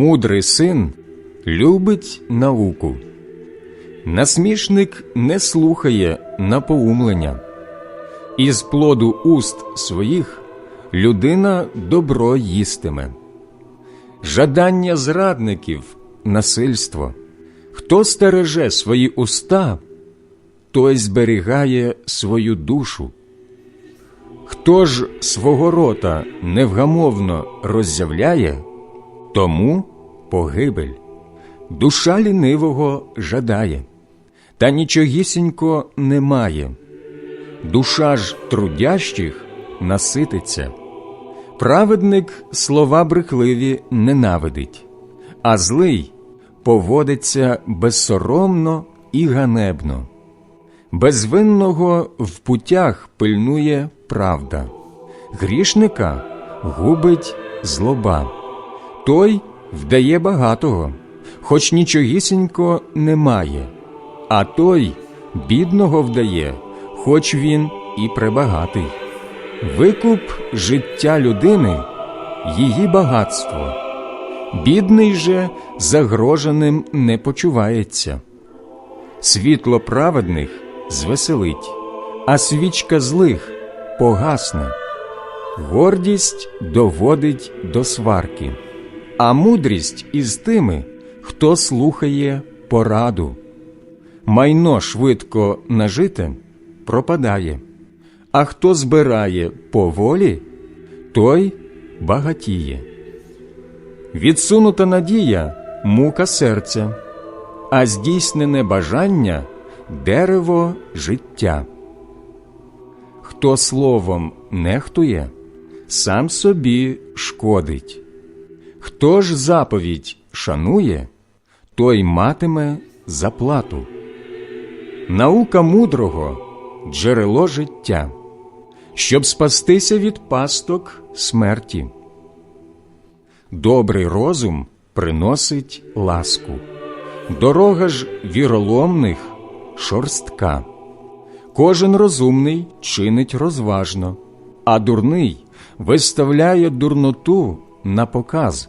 Мудрий син любить науку. Насмішник не слухає напоумлення. Із плоду уст своїх людина добро їстиме. Жадання зрадників насильство. Хто стереже свої уста, той зберігає свою душу. Хто ж свого рота невгамовно роззявляє, тому погибель. Душа лінивого жадає, та нічогісінько немає. Душа ж трудящих насититься. Праведник слова брехливі ненавидить, а злий поводиться безсоромно і ганебно. Безвинного в путях пильнує правда, грішника губить злоба, той вдає багатого, хоч нічогісінько немає, а той бідного вдає, хоч він і пребагатий. Викуп життя людини її багатство, бідний же загроженим не почувається. Світло праведних звеселить, а свічка злих погасне. Гордість доводить до сварки, а мудрість із тими, хто слухає пораду. Майно швидко нажите пропадає, а хто збирає поволі, той багатіє. Відсунута надія мука серця, а здійснене бажання дерево життя. Хто словом нехтує, сам собі шкодить. Хто ж заповідь шанує, той матиме заплату. Наука мудрого джерело життя, щоб спастися від пасток смерті. Добрий розум приносить ласку, дорога ж віроломних шорстка. Кожен розумний чинить розважно, а дурний виставляє дурноту на показ.